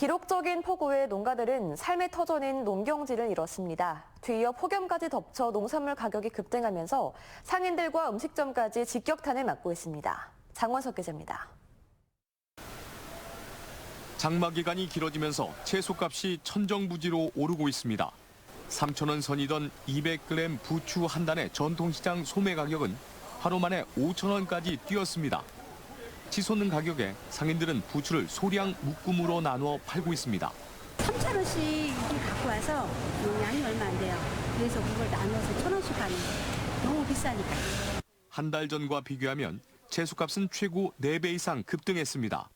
기록적인 폭우에 농가들은 삶의 터전인 농경지를 잃었습니다. 뒤이어 폭염까지 덮쳐 농산물 가격이 급등하면서 상인들과 음식점까지 직격탄을 맞고 있습니다. 장원석 기자입니다. 장마 기간이 길어지면서 채소값이 천정부지로 오르고 있습니다. 3천원 선이던 200g 부추 한 단의 전통시장 소매 가격은 하루 만에 5천원까지 뛰었습니다. 치솟는 가격에 상인들은 부추를 소량 묶음으로 나누어 팔고 있습니다. 3천 원씩 이렇게 갖고 와서 양이 얼마 안 돼요. 그래서 그걸 나눠서 천 원씩 하는 거예요. 너무 비싸니까. 한 달 전과 비교하면 채소값은 최고 4배 이상 급등했습니다.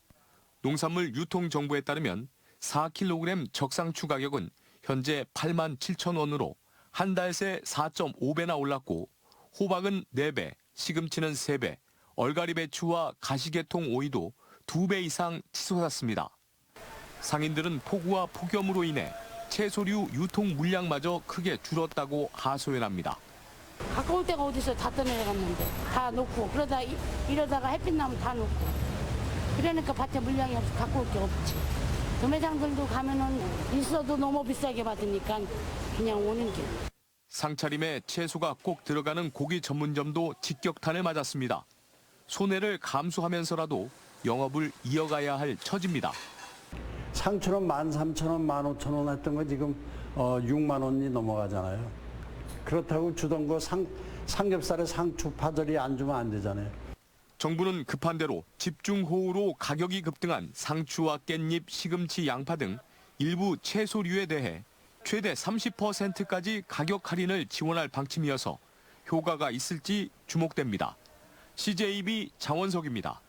농산물 유통 정보에 따르면 4kg 적상추 가격은 현재 8만 7천 원으로 한 달 새 4.5배나 올랐고 호박은 4배, 시금치는 3배, 얼갈이 배추와 가시계통 오이도 2배 이상 치솟았습니다. 상인들은 폭우와 폭염으로 인해 채소류 유통 물량마저 크게 줄었다고 하소연합니다. 가까울 데가 어디서 다 떠내려갔는데 다 놓고 그러다 이- 이러다가 햇빛 나면 다 놓고 그러니까 밭에 물량이 없어 갖고 올 게 없지 도매장들도 가면은 있어도 너무 비싸게 받으니까 그냥 오는 게 상차림에 채소가 꼭 들어가는 고기 전문점도 직격탄을 맞았습니다. 손해를 감수하면서라도 영업을 이어가야 할 처지입니다. 상추는 13,000원, 15,000원 했던 거 지금 어, 6만 원이 넘어가잖아요. 그렇다고 주던 거 상, 삼겹살에 상추 파절이 안 주면 안 되잖아요. 정부는 급한 대로 집중호우로 가격이 급등한 상추와 깻잎, 시금치, 양파 등 일부 채소류에 대해 최대 30%까지 가격 할인을 지원할 방침이어서 효과가 있을지 주목됩니다. CJB 장원석입니다.